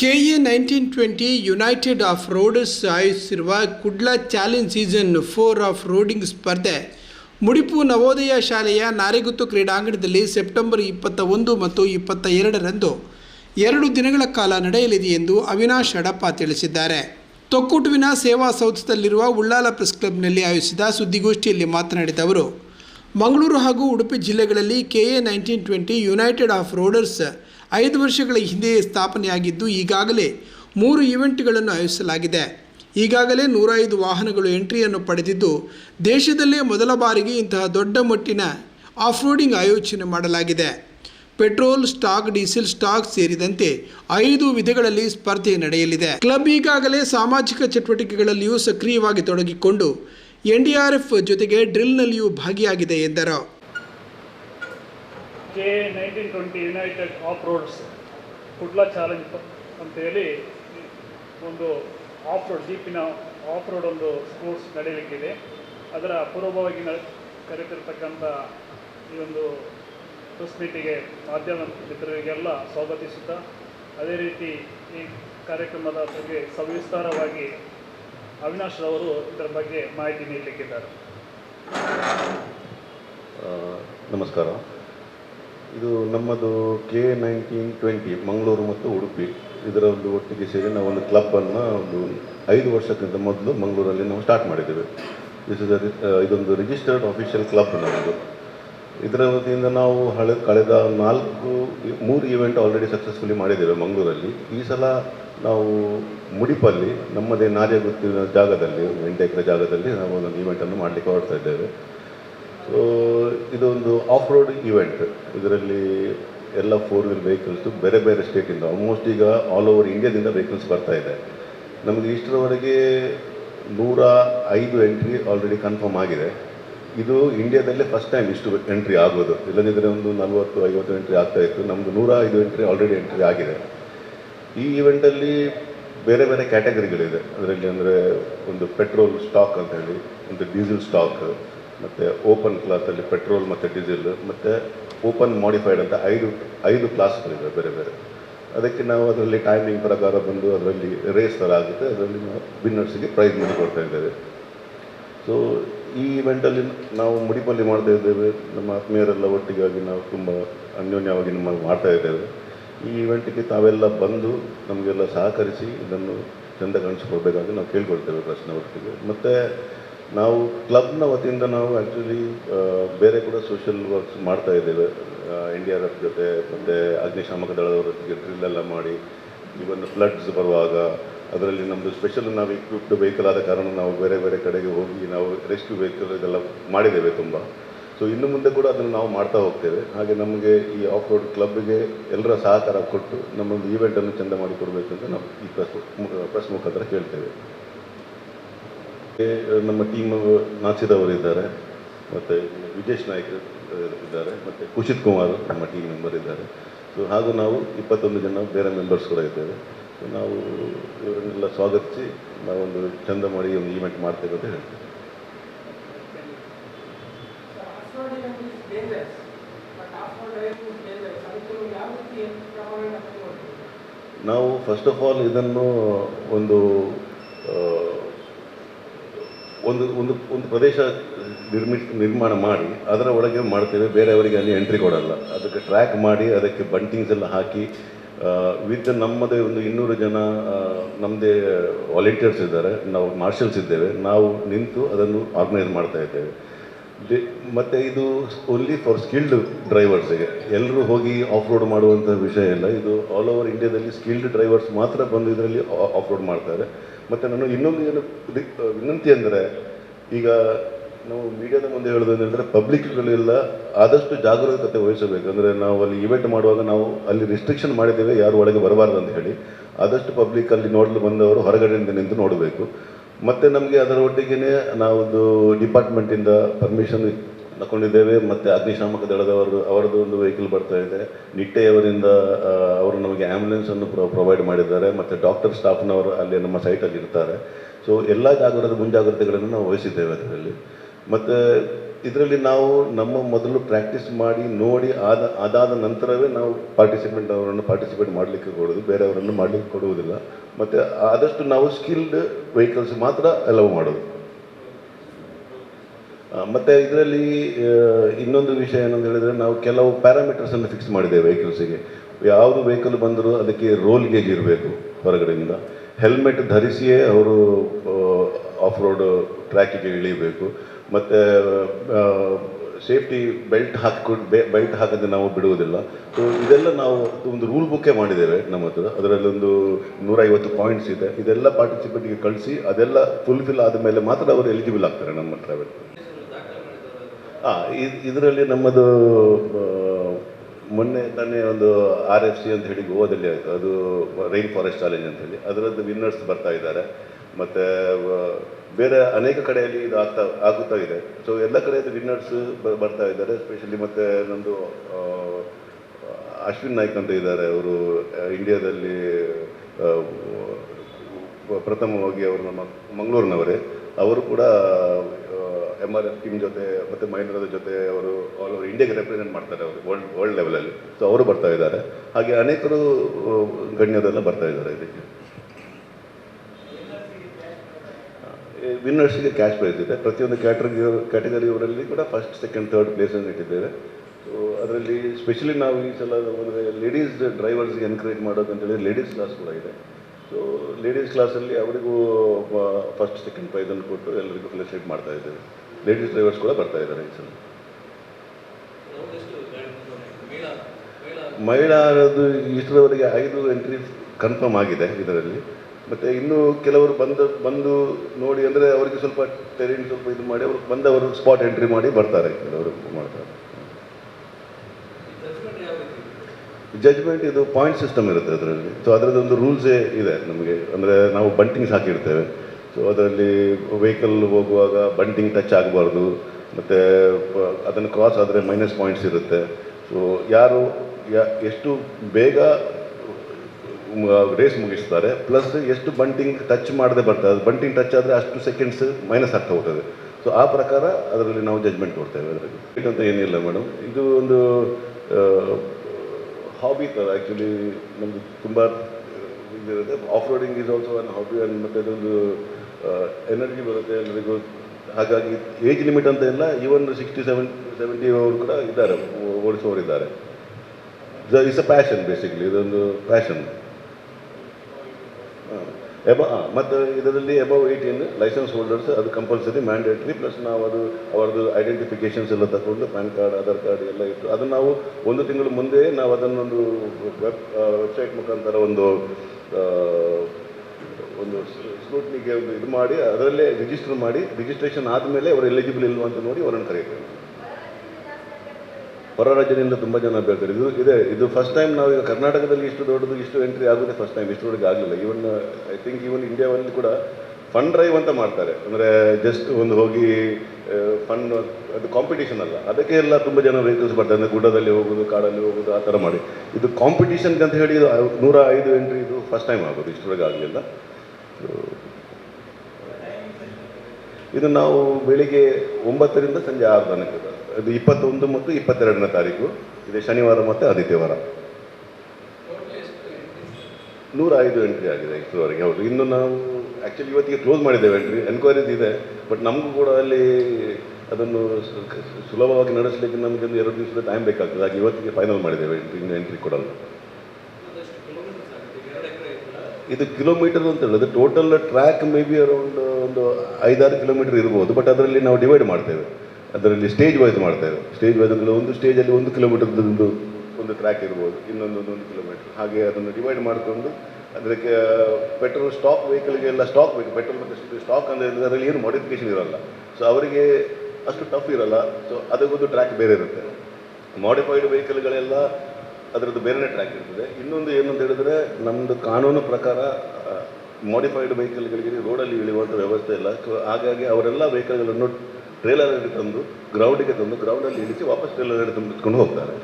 KA nineteen twenty united off roaders ಆಯೋಜಿಸಿರುವ Kudla challenge season four off roading ಸ್ಪರ್ಧೆ. ಮುಡಿಪು ನವೋದಯ ಶಾಲೆಯ ನಾರೆಗುತ್ತು ಕ್ರೀಡಾಂಗಣದಲ್ಲಿ ಸೆಪ್ಟೆಂಬರ್ ಇಪ್ಪತ್ತ ಒಂದು ಮತ್ತು ಇಪ್ಪತ್ತ ಎರಡರಂದು ಎರಡು ದಿನಗಳ ಕಾಲ ನಡೆಯಲಿದೆ ಎಂದು ಅವಿನಾಶ್ ಅಡಪ್ಪ ತಿಳಿಸಿದ್ದಾರೆ. ತೊಕ್ಕುಟುವಿನ ಸೇವಾ ಸೌಧದಲ್ಲಿರುವ ಉಳ್ಳಾಲ ಪ್ರೆಸ್ ಕ್ಲಬ್ನಲ್ಲಿ ಆಯೋಜಿಸಿದ ಸುದ್ದಿಗೋಷ್ಠಿಯಲ್ಲಿ ಮಾತನಾಡಿದ ಅವರು, ಮಂಗಳೂರು ಹಾಗೂ ಉಡುಪಿ ಜಿಲ್ಲೆಗಳಲ್ಲಿ K A nineteen twenty united off roaders ಐದು ವರ್ಷಗಳ ಹಿಂದೆಯೇ ಸ್ಥಾಪನೆಯಾಗಿದ್ದು ಈಗಾಗಲೇ ಮೂರು ಈವೆಂಟ್ಗಳನ್ನು ಆಯೋಜಿಸಲಾಗಿದೆ. ಈಗಾಗಲೇ ನೂರೈದು ವಾಹನಗಳು ಎಂಟ್ರಿಯನ್ನು ಪಡೆದಿದ್ದು, ದೇಶದಲ್ಲೇ ಮೊದಲ ಬಾರಿಗೆ ಇಂತಹ ದೊಡ್ಡ ಮಟ್ಟಿನ ಆಫ್ ರೋಡಿಂಗ್ ಆಯೋಜನೆ ಮಾಡಲಾಗಿದೆ. ಪೆಟ್ರೋಲ್, ಸ್ಟಾಕ್, ಡೀಸೆಲ್ ಸ್ಟಾಕ್ ಸೇರಿದಂತೆ ಐದು ವಿಧಗಳಲ್ಲಿ ಸ್ಪರ್ಧೆ ನಡೆಯಲಿದೆ. ಕ್ಲಬ್ ಈಗಾಗಲೇ ಸಾಮಾಜಿಕ ಚಟುವಟಿಕೆಗಳಲ್ಲಿಯೂ ಸಕ್ರಿಯವಾಗಿ ತೊಡಗಿಕೊಂಡು ಎನ್ಡಿಆರ್ಎಫ್ ಜೊತೆಗೆ ಡ್ರಿಲ್ನಲ್ಲಿಯೂ ಭಾಗಿಯಾಗಿದೆ ಎಂದರು. K nineteen twenty united off roads Kudla challenge ಅಂತೇಳಿ ಒಂದು ಆಫ್ ರೋಡ್ ಜೀಪಿನ ಆಫ್ ರೋಡ್ ಒಂದು ಸ್ಪೋರ್ಟ್ಸ್ ನಡೆಯಲಿಕ್ಕಿದೆ. ಅದರ ಪೂರ್ವಭಾವಿ ನ- ಕರೆತಿರ್ತಕ್ಕಂಥ ಈ ಒಂದು ಪ್ರೆಸ್ ಮೀಟಿಗೆ ಮಾಧ್ಯಮ ಮಿತ್ರರಿಗೆಲ್ಲ ಸ್ವಾಗತಿಸುತ್ತಾ, ಅದೇ ರೀತಿ ಈ ಕಾರ್ಯಕ್ರಮದ ಬಗ್ಗೆ ಸವಿಸ್ತಾರವಾಗಿ ಅವಿನಾಶ್ ರವರು ಇದರ ಬಗ್ಗೆ ಮಾಹಿತಿ ನೀಡಲಿಕ್ಕಿದ್ದಾರೆ. ನಮಸ್ಕಾರ. ಇದು ನಮ್ಮದು ಕೆ ನೈನ್ಟೀನ್ ಟ್ವೆಂಟಿ, ಮಂಗಳೂರು ಮತ್ತು ಉಡುಪಿ. ಇದರ ಒಂದು ಒಟ್ಟಿಗೆ ಸೇರಿ ನಾವು ಒಂದು ಕ್ಲಬ್ಬನ್ನು ಒಂದು ಐದು ವರ್ಷಕ್ಕಿಂತ ಮೊದಲು ಮಂಗಳೂರಲ್ಲಿ ನಾವು ಸ್ಟಾರ್ಟ್ ಮಾಡಿದ್ದೇವೆ. ದಿಸ್ ಇಸ್ ಇದೊಂದು ರಿಜಿಸ್ಟರ್ಡ್ ಅಫಿಷಿಯಲ್ ಕ್ಲಬ್ ನಮ್ಮದು ಇದರ ವತಿಯಿಂದ ನಾವು ಹಳೆ, ಕಳೆದ ನಾಲ್ಕು ಮೂರು ಇವೆಂಟ್ ಆಲ್ರೆಡಿ ಸಕ್ಸಸ್ಫುಲಿ ಮಾಡಿದ್ದೇವೆ ಮಂಗಳೂರಲ್ಲಿ. ಈ ಸಲ ನಾವು ಮುಡಿಪಲ್ಲಿ ನಮ್ಮದೇ ನಾರ್ಯ ಗೊತ್ತಿನ ಜಾಗದಲ್ಲಿ ಎಂಟು ಎಕರೆ ಜಾಗದಲ್ಲಿ ನಾವು ಒಂದು ಇವೆಂಟನ್ನು ಮಾಡಲಿಕ್ಕೆ ಹೊರಡ್ತಾ ಇದ್ದೇವೆ. ಇದೊಂದು ಆಫ್ ರೋಡ್ ಇವೆಂಟ್ ಇದರಲ್ಲಿ ಎಲ್ಲ ಫೋರ್ ವೀಲ್ ವೆಹಿಕಲ್ಸು ಬೇರೆ ಬೇರೆ ಸ್ಟೇಟಿಂದ ಆಲ್ಮೋಸ್ಟ್ ಈಗ ಆಲ್ ಓವರ್ ಇಂಡಿಯಾದಿಂದ ವೆಹಿಕಲ್ಸ್ ಬರ್ತಾ ಇದೆ. ನಮಗೆ ಇಷ್ಟರವರೆಗೆ ನೂರ ಐದು ಎಂಟ್ರಿ ಆಲ್ರೆಡಿ ಕನ್ಫರ್ಮ್ ಆಗಿದೆ. ಇದು ಇಂಡಿಯಾದಲ್ಲೇ ಫಸ್ಟ್ ಟೈಮ್ ಇಷ್ಟು ಎಂಟ್ರಿ ಆಗೋದು. ಇಲ್ಲದಿದ್ದರೆ ಒಂದು ನಲವತ್ತು, ಐವತ್ತು ಎಂಟ್ರಿ ಆಗ್ತಾ ಇತ್ತು. ನಮ್ಮದು ನೂರ ಐದು ಎಂಟ್ರಿ ಆಲ್ರೆಡಿ ಎಂಟ್ರಿ ಆಗಿದೆ. ಈ ಇವೆಂಟಲ್ಲಿ ಬೇರೆ ಬೇರೆ ಕ್ಯಾಟಗರಿಗಳಿದೆ ಅದರಲ್ಲಿ ಅಂದರೆ ಒಂದು ಪೆಟ್ರೋಲ್ ಸ್ಟಾಕ್ ಅಂತ ಹೇಳಿ, ಒಂದು ಡೀಸೆಲ್ ಸ್ಟಾಕ್ ಮತ್ತು ಓಪನ್ ಕ್ಲಾಸಲ್ಲಿ ಪೆಟ್ರೋಲ್ ಮತ್ತು ಡೀಸೆಲ್ ಮತ್ತು ಓಪನ್ ಮಾಡಿಫೈಡ್ ಅಂತ ಐದು ಐದು ಕ್ಲಾಸ್ಗಳಿವೆ ಬೇರೆ ಬೇರೆ. ಅದಕ್ಕೆ ನಾವು ಅದರಲ್ಲಿ ಟೈಮಿಂಗ್ ಪ್ರಕಾರ ಬಂದು ಅದರಲ್ಲಿ ರೇಸ್ ಥರ ಆಗುತ್ತೆ, ಅದರಲ್ಲಿ ನಾವು ವಿನ್ನರ್ಸಿಗೆ ಪ್ರೈಸ್ ಮಾಡಿ ಕೊಡ್ತಾ ಇದ್ದೇವೆ. ಸೊ ಈ ಇವೆಂಟಲ್ಲಿ ನಾವು ಮುಡಿಪಲ್ಲಿ ಮಾಡ್ತಾ ಇದ್ದೇವೆ, ನಮ್ಮ ಆತ್ಮೀಯರೆಲ್ಲ ಒಟ್ಟಿಗಾಗಿ ನಾವು ತುಂಬ ಅನ್ಯೋನ್ಯವಾಗಿ ನಮ್ಮ ಮಾಡ್ತಾ ಇದ್ದೇವೆ. ಈ ಇವೆಂಟಿಗೆ ತಾವೆಲ್ಲ ಬಂದು ನಮಗೆಲ್ಲ ಸಹಕರಿಸಿ ಇದನ್ನು ಚಂದ ಕಾಣಿಸ್ಕೊಳ್ಬೇಕಾಗಿ ನಾವು ಕೇಳ್ಕೊಳ್ತೇವೆ ಪ್ರಶ್ನೆ ಒಟ್ಟಿಗೆ. ಮತ್ತು ನಾವು ಕ್ಲಬ್ನ ವತಿಯಿಂದ ನಾವು ಆ್ಯಕ್ಚುಲಿ ಬೇರೆ ಕೂಡ ಸೋಷಿಯಲ್ ವರ್ಕ್ಸ್ ಮಾಡ್ತಾ ಇದ್ದೇವೆ. ಎನ್ ಆರ್ ಎಫ್ ಜೊತೆ, ಮತ್ತು ಅಗ್ನಿಶಾಮಕ ದಳದವರೊಟ್ಟಿಗೆ ಡ್ರಿಲ್ ಎಲ್ಲ ಮಾಡಿ ಇವನ್ನು ಫ್ಲಡ್ಸ್ ಬರುವಾಗ, ಅದರಲ್ಲಿ ನಮ್ಮದು ಸ್ಪೆಷಲ್ ನಾವು ಇಕ್ವಿಪ್ಡ್ ವೆಹಿಕಲ್ ಆದ ಕಾರಣ ನಾವು ಬೇರೆ ಬೇರೆ ಕಡೆಗೆ ಹೋಗಿ ನಾವು ರೆಸ್ಕ್ಯೂ ವೆಹಿಕಲ್ ಇದೆಲ್ಲ ಮಾಡಿದ್ದೇವೆ ತುಂಬ. ಸೊ ಇನ್ನು ಮುಂದೆ ಕೂಡ ಅದನ್ನು ನಾವು ಮಾಡ್ತಾ ಹೋಗ್ತೇವೆ. ಹಾಗೆ ನಮಗೆ ಈ ಆಫ್ ರೋಡ್ ಕ್ಲಬ್ಗೆ ಎಲ್ಲರ ಸಹಕಾರ ಕೊಟ್ಟು ನಮ್ಮೊಂದು ಈವೆಂಟನ್ನು ಚೆಂದ ಮಾಡಿ ಕೊಡಬೇಕು ಅಂತ ನಾವು ಈ ಪ್ರೆಸ್ ಪ್ರೆಸ್ ಮುಖಾಂತರ ಕೇಳ್ತೇವೆ. ನಮ್ಮ ಟೀಮ್ ನಾಚಿದವರು ಇದ್ದಾರೆ ಮತ್ತು ವಿಜೇಶ್ ನಾಯ್ಕ ಇದ್ದಾರೆ. ಮತ್ತು ಕುಶಿತ್ ಕುಮಾರ್ ನಮ್ಮ ಟೀಮ್ ಮೆಂಬರ್ ಇದ್ದಾರೆ. ಸೊ ಹಾಗೂ ನಾವು ಇಪ್ಪತ್ತೊಂದು ಜನ ಬೇರೆ ಮೆಂಬರ್ಸ್ ಕೂಡ ಇದ್ದೇವೆ. ಸೊ ನಾವು ಇವರನ್ನೆಲ್ಲ ಸ್ವಾಗತಿಸಿ, ನಾವೊಂದು ಚಂದ ಮಾಡಿ ಒಂದು ಈವೆಂಟ್ ಮಾಡ್ತೇವೆ ಅಂತ ಹೇಳ್ತೇವೆ. ನೀವು ಫಸ್ಟ್ ಆಫ್ ಆಲ್ ಇದನ್ನು ಒಂದು ಒಂದು ಒಂದು ಒಂದು ಪ್ರದೇಶ ನಿರ್ಮಿ, ನಿರ್ಮಾಣ ಮಾಡಿ, ಅದರ ಒಳಗೆ ಮಾಡ್ತೇವೆ ಬೇರೆಯವರಿಗೆ ಅಲ್ಲಿ ಎಂಟ್ರಿ ಕೊಡಲ್ಲ. ಅದಕ್ಕೆ ಟ್ರ್ಯಾಕ್ ಮಾಡಿ, ಅದಕ್ಕೆ ಬಂಟಿಂಗ್ಸ್ ಎಲ್ಲ ಹಾಕಿ ವಿತ್ ನಮ್ಮದೇ ಒಂದು ಇನ್ನೂರು ಜನ ನಮ್ಮದೇ ವಾಲಂಟಿಯರ್ಸ್ ಇದ್ದಾರೆ. ನಾವು ಮಾರ್ಷಲ್ಸ್ ಇದ್ದೇವೆ. ನಾವು ನಿಂತು ಅದನ್ನು ಆರ್ಗನೈಸ್ ಮಾಡ್ತಾ ಇದ್ದೇವೆ. ಮತ್ತೆ ಇದು ಓನ್ಲಿ ಫಾರ್ ಸ್ಕಿಲ್ಡ್ ಡ್ರೈವರ್ಸಿಗೆ ಎಲ್ಲರೂ ಹೋಗಿ ಆಫ್ ರೋಡ್ ಮಾಡುವಂಥ ವಿಷಯ ಇಲ್ಲ. ಇದು ಆಲ್ ಓವರ್ ಇಂಡಿಯಾದಲ್ಲಿ ಸ್ಕಿಲ್ಡ್ ಡ್ರೈವರ್ಸ್ ಮಾತ್ರ ಬಂದು ಇದರಲ್ಲಿ ಆಫ್ ರೋಡ್ ಮಾಡ್ತಾರೆ. ಮತ್ತು ನಾನು ಇನ್ನೊಂದು ಏನು ವಿನಂತಿ ಅಂದರೆ ಈಗ ನಾವು ಮೀಡಿಯಾದ ಮುಂದೆ ಹೇಳೋದು ಹೇಳಿದ್ರೆ ಪಬ್ಲಿಕ್ಗಳೆಲ್ಲ ಆದಷ್ಟು ಜಾಗರೂಕತೆ ವಹಿಸಬೇಕು. ಅಂದರೆ ನಾವು ಅಲ್ಲಿ ಇವೆಂಟ್ ಮಾಡುವಾಗ ನಾವು ಅಲ್ಲಿ ರಿಸ್ಟ್ರಿಕ್ಷನ್ ಮಾಡಿದ್ದೇವೆ, ಯಾರು ಒಳಗೆ ಬರಬಾರ್ದು ಅಂತ ಹೇಳಿ. ಆದಷ್ಟು ಪಬ್ಲಿಕ್ ಅಲ್ಲಿ ನೋಡಲು ಬಂದವರು ಹೊರಗಡೆಯಿಂದ ನಿಂತು ನೋಡಬೇಕು. ಮತ್ತು ನಮಗೆ ಅದರ ಒಟ್ಟಿಗೆ ನಾವೊಂದು ಡಿಪಾರ್ಟ್ಮೆಂಟಿಂದ ಪರ್ಮಿಷನ್ ತಗೊಂಡಿದ್ದೇವೆ ಮತ್ತು ಅಗ್ನಿಶಾಮಕ ದಳದವರು ಅವರದ್ದು ಒಂದು ವೆಹಿಕಲ್ ಬರ್ತಾ ಇದೆ. ನಿಟ್ಟೆಯವರಿಂದ ಅವರು ನಮಗೆ ಆ್ಯಂಬುಲೆನ್ಸನ್ನು ಪ್ರೊವೈಡ್ ಮಾಡಿದ್ದಾರೆ. ಮತ್ತು ಡಾಕ್ಟರ್ ಸ್ಟಾಫ್ನವರು ಅಲ್ಲಿ ನಮ್ಮ ಸೈಟಲ್ಲಿ ಇರ್ತಾರೆ. ಸೊ ಎಲ್ಲ ಜಾಗ್ರತೆ ಮುಂಜಾಗ್ರತೆಗಳನ್ನು ನಾವು ವಹಿಸಿದ್ದೇವೆ ಅದರಲ್ಲಿ. ಮತ್ತು ಇದರಲ್ಲಿ ನಾವು ನಮ್ಮ ಮೊದಲು ಪ್ರಾಕ್ಟೀಸ್ ಮಾಡಿ, ನೋಡಿ ಆದ ಅದಾದ ನಂತರವೇ ನಾವು ಪಾರ್ಟಿಸಿಪೆಂಟ್ ಅವರನ್ನು ಪಾರ್ಟಿಸಿಪೇಟ್ ಮಾಡಲಿಕ್ಕೆ ಕೊಡೋದು ಬೇರೆಯವರನ್ನು ಮಾಡಲಿಕ್ಕೆ ಕೊಡುವುದಿಲ್ಲ. ಮತ್ತು ಆದಷ್ಟು ನಾವು ಸ್ಕಿಲ್ಡ್ ವೆಹಿಕಲ್ಸ್ ಮಾತ್ರ ಅಲೌ ಮಾಡೋದು. ಮತ್ತೆ ಇದರಲ್ಲಿ ಇನ್ನೊಂದು ವಿಷಯ ಏನಂತ ಹೇಳಿದರೆ ನಾವು ಕೆಲವು ಪ್ಯಾರಾಮೀಟರ್ಸ್ ಅನ್ನು ಫಿಕ್ಸ್ ಮಾಡಿದ್ದೇವೆ ವೆಹಿಕಲ್ಸಿಗೆ ಯಾವುದು ವೆಹಿಕಲ್ ಬಂದರೂ ಅದಕ್ಕೆ ರೋಲ್ ಗೇಜ್ ಇರಬೇಕು ಹೊರಗಡೆಯಿಂದ. ಹೆಲ್ಮೆಟ್ ಧರಿಸಿಯೇ ಅವರು ಆಫ್ ರೋಡ್ ಟ್ರ್ಯಾಕಿಗೆ ಇಳಿಬೇಕು. ಮತ್ತು ಸೇಫ್ಟಿ ಬೆಲ್ಟ್ ಹಾಕಿಕೊಂಡು ಬೆಲ್ಟ್ ಹಾಕದೆ ನಾವು ಬಿಡುವುದಿಲ್ಲ. ಸೊ ಇದೆಲ್ಲ ನಾವು ಒಂದು ರೂಲ್ ಬುಕ್ಕೇ ಮಾಡಿದ್ದೇವೆ ನಮ್ಮ ಹತ್ರ. ಅದರಲ್ಲೊಂದು ನೂರೈವತ್ತು ಪಾಯಿಂಟ್ಸ್ ಇದೆ. ಇದೆಲ್ಲ ಪಾರ್ಟಿಸಿಪೇಟಿಗೆ ಕಳಿಸಿ ಅದೆಲ್ಲ ಫುಲ್ಫಿಲ್ ಆದ ಮೇಲೆ ಮಾತ್ರ ಅವರು ಎಲಿಜಿಬಲ್ ಆಗ್ತಾರೆ ನಮ್ಮ ಟ್ರಾವೆಲ್ ಹಾಂ ಇದರಲ್ಲಿ ನಮ್ಮದು ಮೊನ್ನೆ ತಾನೇ ಒಂದು ಆರ್ ಎಫ್ ಸಿ ಅಂತ ಹೇಳಿ ಗೋವಾದಲ್ಲಿ ಆಯಿತು. ಅದು ರೈನ್ ಫಾರೆಸ್ಟ್ ಚಾಲೆಂಜ್ ಅಂತ ಹೇಳಿ. ಅದರದ್ದು ವಿನ್ನರ್ಸ್ ಬರ್ತಾ ಇದ್ದಾರೆ. ಮತ್ತು ಬೇರೆ ಅನೇಕ ಕಡೆಯಲ್ಲಿ ಇದು ಆಗ್ತಾ, ಆಗುತ್ತಾ ಇದೆ. ಸೊ ಎಲ್ಲ ಕಡೆಯದ್ದು ವಿನ್ನರ್ಸ್ ಬರ್ತಾ ಇದ್ದಾರೆ. ಸ್ಪೆಷಲಿ ಮತ್ತು ನಮ್ಮದು ಅಶ್ವಿನ್ ನಾಯ್ಕ್ ಅಂತ ಇದ್ದಾರೆ. ಅವರು ಇಂಡಿಯಾದಲ್ಲಿ ಪ್ರಥಮವಾಗಿ ಅವರು ನಮ್ಮ ಮಂಗಳೂರಿನವರೇ. ಅವರು ಕೂಡ ಎಂ ಆರ್ ಎಫ್ ಟೀಮ್ ಜೊತೆ ಮತ್ತು ಮಹೇಂದ್ರದ ಜೊತೆ ಅವರು ಆಲ್ ಓವರ್ ಇಂಡಿಯಾಗೆ ರೆಪ್ರೆಸೆಂಟ್ ಮಾಡ್ತಾರೆ ಅವರು ವರ್ಲ್ಡ್ ವರ್ಲ್ಡ್ ಲೆವೆಲಲ್ಲಿ ಸೊ ಅವರು ಬರ್ತಾ ಇದ್ದಾರೆ. ಹಾಗೆ ಅನೇಕರು ಗಣ್ಯರೆಲ್ಲ ಬರ್ತಾ ಇದ್ದಾರೆ ಇದಕ್ಕೆ. ವಿನ್ನರ್ಸ್ಗೆ ಕ್ಯಾಶ್ ಪ್ರೈಸ್ ಇದೆ. ಪ್ರತಿಯೊಂದು ಕ್ಯಾಟಗರಿ ಕ್ಯಾಟಗರಿಯವರಲ್ಲಿ ಕೂಡ ಫಸ್ಟ್ ಸೆಕೆಂಡ್ ಥರ್ಡ್ ಪ್ಲೇಸನ್ನು ಇಟ್ಟಿದ್ದೇವೆ. ಸೊ ಅದರಲ್ಲಿ ಸ್ಪೆಷಲಿ ನಾವು ಈ ಸಲ ಅಂದರೆ ಲೇಡೀಸ್ ಡ್ರೈವರ್ಸ್ಗೆ ಎನ್ಕರೇಜ್ ಮಾಡೋದು ಅಂತೇಳಿ ಲೇಡೀಸ್ ಕ್ಲಾಸ್ ಕೂಡ ಇದೆ. ಸೊ ಲೇಡೀಸ್ ಕ್ಲಾಸಲ್ಲಿ ಅವರಿಗೂ ಫಸ್ಟ್ ಸೆಕೆಂಡ್ ಪ್ರೈಸನ್ನು ಕೊಟ್ಟು ಎಲ್ಲರಿಗೂ ಫೆಲಿಸೇಟ್ ಮಾಡ್ತಾ ಇದ್ದೇವೆ. ಲೇಡೀಸ್ ಡ್ರೈವರ್ಸ್ ಕೂಡ ಬರ್ತಾ ಇದ್ದಾರೆ ಈ ಸಲ. ಮಹಿಳಾರದು ಇಷ್ಟರವರೆಗೆ ಐದು ಎಂಟ್ರಿ ಕನ್ಫರ್ಮ್ ಆಗಿದೆ ಇದರಲ್ಲಿ. ಮತ್ತು ಇನ್ನೂ ಕೆಲವರು ಬಂದು ಬಂದು ನೋಡಿ ಅಂದರೆ ಅವರಿಗೆ ಸ್ವಲ್ಪ ಟೆರೆಂಟ್ ಸ್ವಲ್ಪ ಇದು ಮಾಡಿ, ಅವರು ಬಂದವರು ಸ್ಪಾಟ್ ಎಂಟ್ರಿ ಮಾಡಿ ಬರ್ತಾರೆ ಕೆಲವರು ಮಾಡ್ತಾರೆ. ಜಜ್ಮೆಂಟ್ ಇದು ಪಾಯಿಂಟ್ ಸಿಸ್ಟಮ್ ಇರುತ್ತೆ ಅದರಲ್ಲಿ. ಸೊ ಅದರದ್ದೊಂದು ರೂಲ್ಸೇ ಇದೆ ನಮಗೆ. ಅಂದರೆ ನಾವು ಬಂಟಿಂಗ್ಸ್ ಹಾಕಿರ್ತೇವೆ ಸೊ ಅದರಲ್ಲಿ ವೆಹಿಕಲ್ ಹೋಗುವಾಗ ಬಂಟಿಂಗ್ ಟಚ್ ಆಗಬಾರ್ದು. ಮತ್ತು ಅದನ್ನು ಕ್ರಾಸ್ ಆದರೆ ಮೈನಸ್ ಪಾಯಿಂಟ್ಸ್ ಇರುತ್ತೆ. ಸೊ ಯಾರು, ಯಾ, ಎಷ್ಟು ಬೇಗ ರೇಸ್ ಮುಗಿಸ್ತಾರೆ ಪ್ಲಸ್ ಎಷ್ಟು ಬಂಟಿಂಗ್ ಟಚ್ ಮಾಡದೆ ಬರ್ತಾರೆ ಬಂಟಿಂಗ್ ಟಚ್ ಆದರೆ ಅಷ್ಟು ಸೆಕೆಂಡ್ಸ್ ಮೈನಸ್ ಆಗ್ತಾ ಹೋಗ್ತದೆ. ಸೊ ಆ ಪ್ರಕಾರ ಅದರಲ್ಲಿ ನಾವು ಜಜ್ಮೆಂಟ್ ಕೊಡ್ತೇವೆ ಅದರಲ್ಲಿ. ಅಂತ ಏನಿಲ್ಲ ಮೇಡಮ್ ಇದು ಒಂದು ಹಾಬಿ ಥರ ಆ್ಯಕ್ಚುಲಿ ನಮ್ಮದು ತುಂಬ, ಇದಿರುತ್ತೆ. Off roading is also one hobby and ಮತ್ತು ಅದೊಂದು ಎನರ್ಜಿ ಬರುತ್ತೆ ಎಲ್ಲರಿಗೂ. ಹಾಗಾಗಿ ಏಜ್ ಲಿಮಿಟ್ ಅಂತ ಇಲ್ಲ ಈವನ್ ಸಿಕ್ಸ್ಟಿ ಸೆವೆನ್ ಸೆವೆಂಟಿ ಅವರು ಕೂಡ ಇದ್ದಾರೆ ಓಡಿಸೋರು ಇದ್ದಾರೆ ಇಟ್ಸ್ ಅ ಪ್ಯಾಷನ್ ಬೇಸಿಕ್ಲಿ ಇದೊಂದು ಪ್ಯಾಷನ್ ಎಬ ಮತ್ತು ಇದರಲ್ಲಿ ಎಬವ್ ಏಯ್ಟೀನ್ ಲೈಸೆನ್ಸ್ ಹೋಲ್ಡರ್ಸ್ ಅದು ಕಂಪಲ್ಸರಿ ಮ್ಯಾಂಡೇಟ್ರಿ ಪ್ಲಸ್ ನಾವು ಅದು, ಅವರದ್ದು ಐಡೆಂಟಿಫಿಕೇಷನ್ಸ್ ಎಲ್ಲ ತಗೊಂಡು ಪ್ಯಾನ್ ಕಾರ್ಡ್ ಆಧಾರ್ ಕಾರ್ಡ್ ಎಲ್ಲ ಇತ್ತು ಅದನ್ನು ನಾವು ಒಂದು ತಿಂಗಳು ಮುಂದೆ ನಾವು ಅದನ್ನೊಂದು ವೆಬ್ ವೆಬ್ಸೈಟ್ ಮುಖಾಂತರ ಒಂದು ಒಂದು ಸ್ಕ್ರೂಟ್ನಿಗೆ ಒಂದು ಇದು ಮಾಡಿ, ಅದರಲ್ಲೇ ರಿಜಿಸ್ಟರ್ ಮಾಡಿ ರಿಜಿಸ್ಟ್ರೇಷನ್ ಆದಮೇಲೆ ಅವರು ಎಲಿಜಿಬಲ್ ಇಲ್ವ ಅಂತ ನೋಡಿ ಅವರನ್ನು ಕರೆಯಬೇಕು ಹೊರ ರಾಜ್ಯದಿಂದ ತುಂಬ ಜನ ಬೇಕಾರೆ ಇದು ಇದೆ, ಇದು ಫಸ್ಟ್ ಟೈಮ್ ನಾವು ಈಗ ಕರ್ನಾಟಕದಲ್ಲಿ ಇಷ್ಟು ದೊಡ್ಡದು, ಇಷ್ಟು ಎಂಟ್ರಿ ಆಗುತ್ತೆ ಫಸ್ಟ್ ಟೈಮ್ ಇಷ್ಟರೊಳಗೆ ಆಗಲಿಲ್ಲ. ಈವನ್ ಐ ಥಿಂಕ್ ಈವನ್ ಇಂಡಿಯಾದಲ್ಲಿ ಕೂಡ ಫಂಡ್ ಡ್ರೈವ್ ಅಂತ ಮಾಡ್ತಾರೆ. ಅಂದರೆ ಜಸ್ಟ್ ಒಂದು ಹೋಗಿ ಫಂಡ್ ಅದು ಕಾಂಪಿಟೇಷನ್ ಅಲ್ಲ. ಅದಕ್ಕೆ ಎಲ್ಲ ತುಂಬ ಜನ ವೆಹಿಕಲ್ಸ್ ಬರ್ತಾರೆ. ಅಂದರೆ ಗುಡ್ಡದಲ್ಲಿ ಹೋಗೋದು, ಕಾಡಲ್ಲಿ ಹೋಗೋದು, ಆ ಥರ ಮಾಡಿ. ಇದು ಕಾಂಪಿಟೇಷನ್ಗೆ ಅಂತ ಹೇಳಿ ಇದು ನೂರ ಐದು ಎಂಟ್ರಿ ಇದು ಫಸ್ಟ್ ಟೈಮ್ ಆಗೋದು ಇಷ್ಟರೊಳಗೆ ಆಗಲಿಲ್ಲ ಇದು ನಾವು ಬೆಳಿಗ್ಗೆ ಒಂಬತ್ತರಿಂದ ಸಂಜೆ ಆರು ತನಕ. ಇದೆ. ಇಪ್ಪತ್ತೊಂದು ಮತ್ತು ಇಪ್ಪತ್ತೆರಡನೇ ತಾರೀಕು. ಇದೆ ಶನಿವಾರ ಮತ್ತು ಆದಿತ್ಯವಾರ. ನೂರ ಐದು ಎಂಟ್ರಿ ಆಗಿದೆ ಇಷ್ಟರವರೆಗೆ. ಹೌದು, ಇನ್ನು ನಾವು ಆ್ಯಕ್ಚುಲಿ ಇವತ್ತಿಗೆ ಕ್ಲೋಸ್ ಮಾಡಿದ್ದೇವೆ ಎಂಟ್ರಿ ಎನ್ಕ್ವೈರೀಸ್ ಇದೆ ಬಟ್ ನಮಗೂ ಕೂಡ ಅಲ್ಲಿ ಅದನ್ನು ಸುಲಭವಾಗಿ ನಡೆಸಲಿಕ್ಕೆ ನಮಗೆ ಒಂದು ಎರಡು ದಿವಸದ ಟೈಮ್ ಬೇಕಾಗ್ತದೆ. ಹಾಗೆ ಇವತ್ತಿಗೆ ಫೈನಲ್ ಮಾಡಿದ್ದೇವೆ ಎಂಟ್ರಿ ಇನ್ನು ಎಂಟ್ರಿ ಕೊಡಲ್ಲ. ಇದು ಕಿಲೋಮೀಟರ್ ಅಂತ ಹೇಳಿದ್ರೆ total track may be around ಒಂದು ಐದಾರು ಕಿಲೋಮೀಟರ್ ಇರ್ಬೋದು. ಬಟ್ ಅದರಲ್ಲಿ ನಾವು ಡಿವೈಡ್ ಮಾಡ್ತೇವೆ. ಅದರಲ್ಲಿ ಸ್ಟೇಜ್ ವೈಸ್ ಮಾಡ್ತೇವೆ. ಸ್ಟೇಜ್ ವೈಸ್ ಅಂದರೆ ಒಂದು ಸ್ಟೇಜಲ್ಲಿ ಒಂದು ಕಿಲೋಮೀಟರ್ದು ಒಂದು ಟ್ರ್ಯಾಕ್ ಇರ್ಬೋದು. ಇನ್ನೊಂದು ಒಂದು ಕಿಲೋಮೀಟರ್ ಹಾಗೆ ಅದನ್ನು ಡಿವೈಡ್ ಮಾಡಿಕೊಂಡು ಅದಕ್ಕೆ ಪೆಟ್ರೋಲ್ ಸ್ಟಾಕ್ ವೆಹಿಕಲ್ಗೆಲ್ಲ ಸ್ಟಾಕ್ ಬೇಕು. ಪೆಟ್ರೋಲ್ ಮತ್ತು ಸ್ಟಾಕ್ ಅಂದರೆ ಅದರಲ್ಲಿ ಏನು ಮಾಡಿಫಿಕೇಶನ್ ಇರೋಲ್ಲ. ಸೊ ಅವರಿಗೆ ಅಷ್ಟು ಟಫ್ ಇರಲ್ಲ. ಸೊ ಅದಕ್ಕೊಂದು ಟ್ರ್ಯಾಕ್ ಬೇರೆ ಇರುತ್ತೆ. ಮಾಡಿಫೈಡ್ ವೆಹಿಕಲ್ಗಳೆಲ್ಲ ಅದರದ್ದು ಬೇರೆನೇ ಟ್ರ್ಯಾಕ್ ಇರ್ತದೆ. ಇನ್ನೊಂದು ಏನು ಅಂತ ಹೇಳಿದ್ರೆ ನಮ್ಮದು ಕಾನೂನು ಪ್ರಕಾರ ಮಾಡಿಫೈಡ್ ವೆಹಿಕಲ್ಗಳಿಗೆ ರೋಡಲ್ಲಿ ಇಳಿಯುವಂಥ ವ್ಯವಸ್ಥೆ ಇಲ್ಲ. ಹಾಗಾಗಿ ಅವರೆಲ್ಲ ವೆಹಿಕಲ್ಗಳನ್ನು ಟ್ರೇಲರಲ್ಲಿ ತಂದು ಗ್ರೌಂಡಿಗೆ ತಂದು ಗ್ರೌಂಡಲ್ಲಿ ಇಳಿಸಿ ವಾಪಸ್ ಟ್ರೇಲರಲ್ಲಿ ತುಂಬಿಸ್ಕೊಂಡು ಹೋಗ್ತಾರೆ.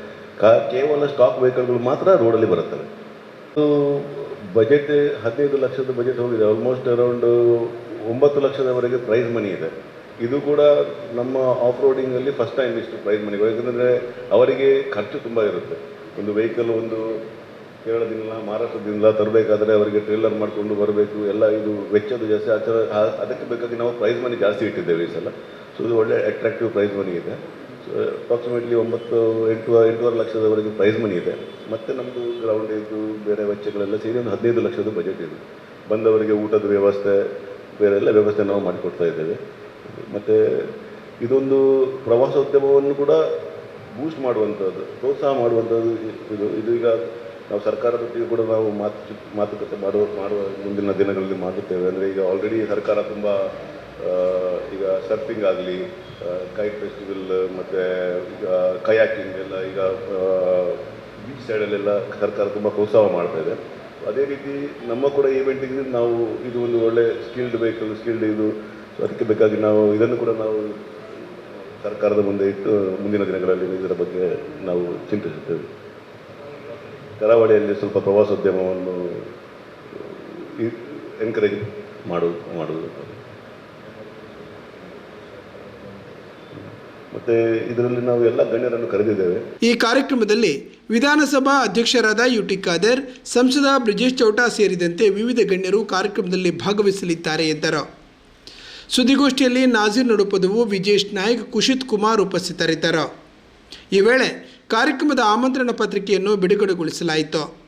ಕಾ, ಕೇವಲ ಸ್ಟಾಕ್ ವೆಹಿಕಲ್ಗಳು ಮಾತ್ರ ರೋಡಲ್ಲಿ ಬರುತ್ತವೆ. ಬಜೆಟ್ ಹದಿನೈದು ಲಕ್ಷದ ಬಜೆಟ್ ಹೋಗಿದೆ. ಆಲ್ಮೋಸ್ಟ್ ಅರೌಂಡ್ ಒಂಬತ್ತು ಲಕ್ಷದವರೆಗೆ ಪ್ರೈಸ್ ಮನಿ ಇದೆ. ಇದು ಕೂಡ ನಮ್ಮ ಆಫ್ ರೋಡಿಂಗಲ್ಲಿ ಫಸ್ಟ್ ಟೈಮ್ ಇಷ್ಟು ಪ್ರೈಸ್ ಮನಿ ಯಾಕಂದರೆ ಅವರಿಗೆ ಖರ್ಚು ತುಂಬ ಇರುತ್ತೆ. ಒಂದು ವೆಹಿಕಲ್ ಒಂದು ಕೇರಳದಿಂದ ಮಹಾರಾಷ್ಟ್ರದಿಂದ ತರಬೇಕಾದ್ರೆ ಅವರಿಗೆ ಟ್ರೇಲರ್ ಮಾಡಿಕೊಂಡು ಬರಬೇಕು. ಎಲ್ಲ ಇದು ವೆಚ್ಚದ ಜಾಸ್ತಿ. ಆ ಅದಕ್ಕೆ ಬೇಕಾಗಿ ನಾವು ಪ್ರೈಸ್ ಮನಿ ಜಾಸ್ತಿ ಇಟ್ಟಿದ್ದೇವೆ ಈ ಸಲ. ಸೊ ಇದು ಒಳ್ಳೆ ಅಟ್ರಾಕ್ಟಿವ್ ಪ್ರೈಸ್ ಮನಿ ಇದೆ. ಸೊ ಅಪ್ರಾಕ್ಸಿಮೇಟ್ಲಿ ಒಂಬತ್ತು, ಎಂಟು, ಎಂಟೂವರೆ ಲಕ್ಷದವರೆಗೆ ಪ್ರೈಸ್ ಮನಿ ಇದೆ. ಮತ್ತು ನಮ್ಮದು ಗ್ರೌಂಡ್ ಬೇರೆ ವೆಚ್ಚಗಳೆಲ್ಲ ಸೇರಿ ಒಂದು ಹದಿನೈದು ಲಕ್ಷದ ಬಜೆಟ್ ಇದೆ. ಬಂದವರಿಗೆ ಊಟದ ವ್ಯವಸ್ಥೆ, ಬೇರೆ ಎಲ್ಲ ವ್ಯವಸ್ಥೆ ನಾವು ಮಾಡಿಕೊಡ್ತಾ ಇದ್ದೇವೆ. ಮತ್ತು ಇದೊಂದು ಪ್ರವಾಸೋದ್ಯಮವನ್ನು ಕೂಡ ಬೂಸ್ಟ್ ಮಾಡುವಂಥದ್ದು, ಪ್ರೋತ್ಸಾಹ ಮಾಡುವಂಥದ್ದು ಇದು ಇದು ಈಗ ನಾವು ಸರ್ಕಾರದೊಟ್ಟಿಗೆ ಕೂಡ ನಾವು ಮಾತು ಮಾತುಕತೆ ಮಾಡುವ ಮಾಡುವ ಮುಂದಿನ ದಿನಗಳಲ್ಲಿ ಮಾಡುತ್ತೇವೆ. ಅಂದರೆ ಈಗ ಆಲ್ರೆಡಿ ಸರ್ಕಾರ ತುಂಬ ಈಗ ಸರ್ಫಿಂಗ್ ಆಗಲಿ ಕೈಟ್ ಫೆಸ್ಟಿವಲ್ ಮತ್ತು ಈಗ ಕಯಾಕಿಂಗ್ ಎಲ್ಲ ಈಗ ಬೀಚ್ ಸೈಡಲ್ಲೆಲ್ಲ ಸರ್ಕಾರ ತುಂಬ ಪ್ರೋತ್ಸಾಹ ಮಾಡ್ತಾ ಇದೆ. ಅದೇ ರೀತಿ ನಮ್ಮ ಕೂಡ ಈವೆಂಟಿಗೆ ನಾವು ಇದು ಒಂದು ಒಳ್ಳೆ ಸ್ಕಿಲ್ಡ್ ವೆಹಿಕಲ್ ಸ್ಕಿಲ್ಡ್ ಇದು ಸೊ ಅದಕ್ಕೆ ಬೇಕಾಗಿ ನಾವು ಇದನ್ನು ಕೂಡ ನಾವು ಸರ್ಕಾರದ ಮುಂದೆ ಇಟ್ಟು ಮುಂದಿನ ದಿನಗಳಲ್ಲಿ ಇದರ ಬಗ್ಗೆ ನಾವು ಚಿಂತಿಸುತ್ತೇವೆ. ಕರಾವಳಿಯಲ್ಲಿ ಸ್ವಲ್ಪ ಪ್ರವಾಸೋದ್ಯಮವನ್ನು ಎನ್ಕರೇಜ್ ಮಾಡು, ಮಾಡುವುದು. ಮತ್ತೆ ಇದರಲ್ಲಿ ನಾವು ಎಲ್ಲ ಗಣ್ಯರನ್ನು ಕರೆದಿದ್ದೇವೆ. ಈ ಕಾರ್ಯಕ್ರಮದಲ್ಲಿ ವಿಧಾನಸಭಾ ಅಧ್ಯಕ್ಷರಾದ ಯು ಟಿ ಖಾದರ್, ಸಂಸದ ಬ್ರಿಜೇಶ್ ಚೌಟಾ ಸೇರಿದಂತೆ ವಿವಿಧ ಗಣ್ಯರು ಕಾರ್ಯಕ್ರಮದಲ್ಲಿ ಭಾಗವಹಿಸಲಿದ್ದಾರೆ ಎಂದರು. ಸುದ್ದಿಗೋಷ್ಠಿಯಲ್ಲಿ ನಾಜೀರ್ ನಡುಪದವು ವಿಜೇಶ್ ನಾಯಕ್ ಕುಶಿತ್ ಕುಮಾರ್ ಉಪಸ್ಥಿತರಿದ್ದರು. ಈ ವೇಳೆ ಕಾರ್ಯಕ್ರಮದ ಆಮಂತ್ರಣ ಪತ್ರಿಕೆಯನ್ನು ಬಿಡುಗಡೆಗೊಳಿಸಲಾಯಿತು.